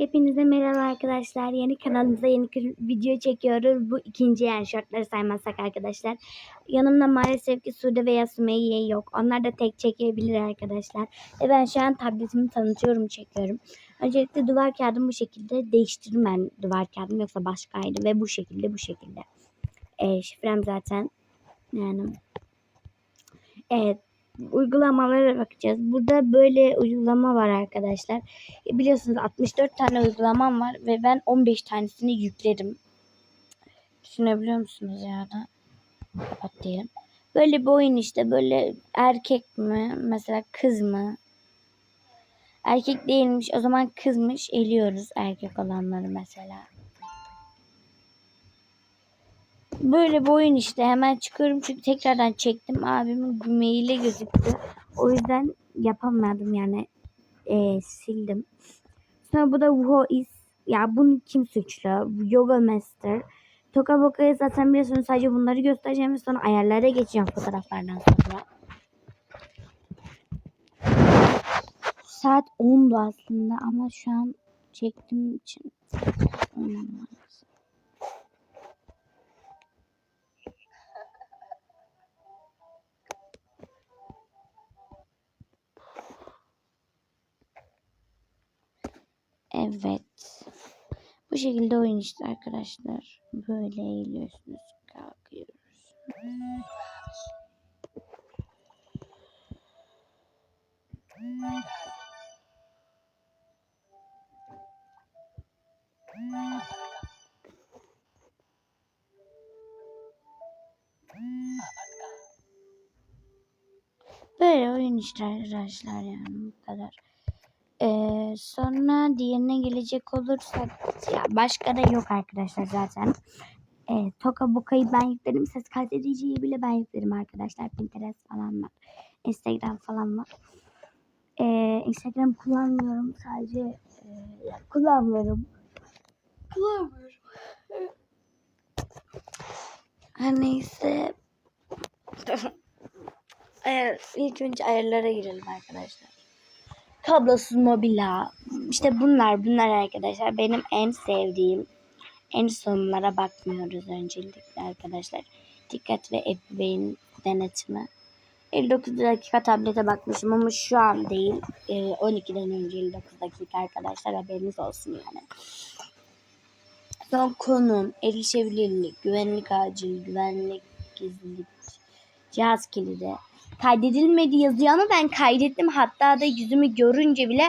Hepinize merhaba arkadaşlar. Yeni kanalımıza yeni bir video çekiyoruz. Bu ikinci yani şortları saymazsak arkadaşlar. Yanımda maalesef ki Sude veya Sümeyye yok. Onlar da tek çekebilir arkadaşlar. Ve ben şu an tabletimi tanıtıyorum çekiyorum. Öncelikle duvar kağıdım bu şekilde. Değiştirdim ben duvar kağıdım yoksa başkaydı. Ve bu şekilde bu şekilde. E, şifrem zaten. Yani. Evet uygulamalara bakacağız. Burada böyle uygulama var arkadaşlar. Biliyorsunuz 64 tane uygulamam var ve ben 15 tanesini yükledim. Düşünebiliyor musunuz ya da? Kapat. Böyle bir oyun işte böyle erkek mi mesela kız mı? Erkek değilmiş o zaman kızmış eliyoruz erkek olanları mesela. Böyle bir oyun işte hemen çıkıyorum çünkü tekrardan çektim abimin maili gözüktü. O yüzden yapamadım yani e, sildim. Sonra bu da Who is ya bunu kim suçlu? Yoga Master. Toka Boka'ya zaten biliyorsunuz sadece bunları göstereceğim ve sonra ayarlara geçeceğim fotoğraflardan sonra. Saat 10'du aslında ama şu an çektiğim için olmam Evet. Bu şekilde oyun işte arkadaşlar. Böyle eğiliyorsunuz. Kalkıyoruz. Böyle oyun işte arkadaşlar yani bu kadar. Ee, sonra diğerine gelecek olursak ya başka da yok arkadaşlar zaten. Ee, Toka Boka'yı ben yükledim. Ses kaydediciyi bile ben yükledim arkadaşlar. Pinterest falan var. Instagram falan var. Ee, Instagram kullanmıyorum. Sadece e, kullanmıyorum. Kullanmıyorum. Her neyse. Evet, ilk önce ayarlara girelim arkadaşlar. Kablosuz mobilya. İşte bunlar bunlar arkadaşlar. Benim en sevdiğim. En sonlara bakmıyoruz öncelikle arkadaşlar. Dikkat ve ebeveyn denetimi. 59 dakika tablete bakmışım ama şu an değil. Ee, 12'den önce 59 dakika arkadaşlar haberiniz olsun yani. Son konum, erişebilirlik, güvenlik acil, güvenlik gizlilik, cihaz kilidi. Kaydedilmedi yazıyor ama ben kaydettim. Hatta da yüzümü görünce bile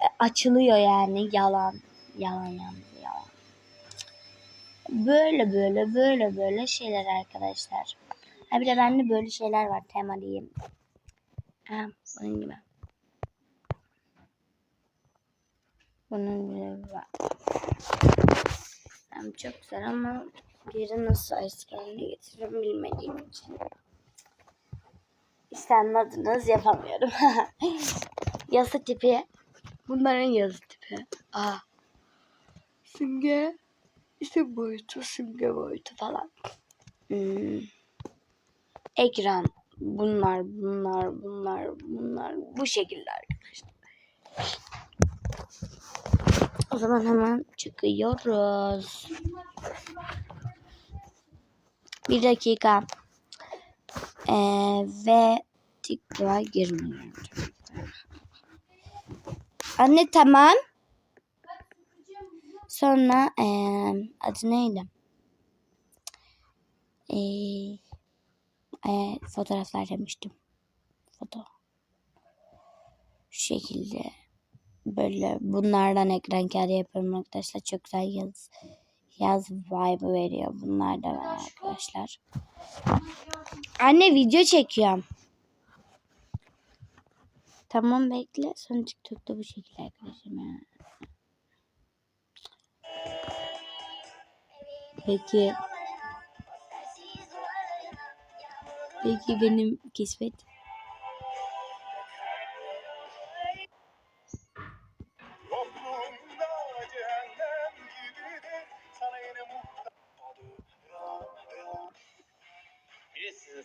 e, açılıyor yani. Yalan. Yalan yalnız yalan. Böyle böyle böyle böyle şeyler arkadaşlar. Ha bir de bende böyle şeyler var. Tema diyeyim. Ha, bunun gibi. Bunun gibi var. Hem çok güzel ama geri nasıl eski haline getiririm bilmediğim için. İşte anladınız yapamıyorum. yazı tipi. Bunların yazı tipi. Aa. Simge. İşte boyutu, simge boyutu falan. Hmm. Ekran. Bunlar, bunlar, bunlar, bunlar. Bu şekilde arkadaşlar. O zaman hemen çıkıyoruz. Bir dakika. Ee, ve TikTok'a girmiyorum. Anne tamam. Sonra ee, adı neydi? Ee, ee, fotoğraflar demiştim. Foto. Şu şekilde. Böyle bunlardan ekran kağıdı yapıyorum arkadaşlar. Çok güzel yaz yaz vibe veriyor. Bunlar da var arkadaşlar. Anne video çekiyorum. Tamam bekle. Sonra TikTok'ta bu şekilde arkadaşlar. Peki. Peki benim kismet.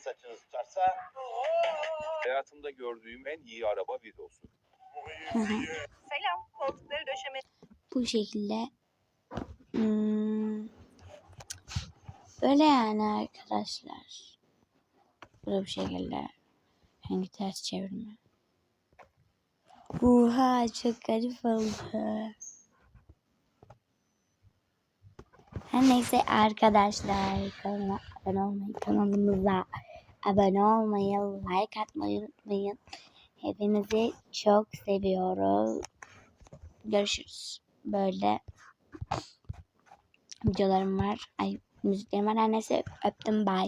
Saçınızı tutarsa hayatımda gördüğüm en iyi araba videosu. Selam. Koltukları döşeme. Bu şekilde. Hmm. Böyle yani arkadaşlar. Böyle bir şekilde. Hangi ters çevirme. Oha çok garip oldu. Her neyse arkadaşlar kanala abone olmayı, kanalımıza abone olmayı, like atmayı unutmayın. Hepinizi çok seviyoruz. Görüşürüz. Böyle videolarım var. Ay müziklerim var. Her neyse öptüm. Bye.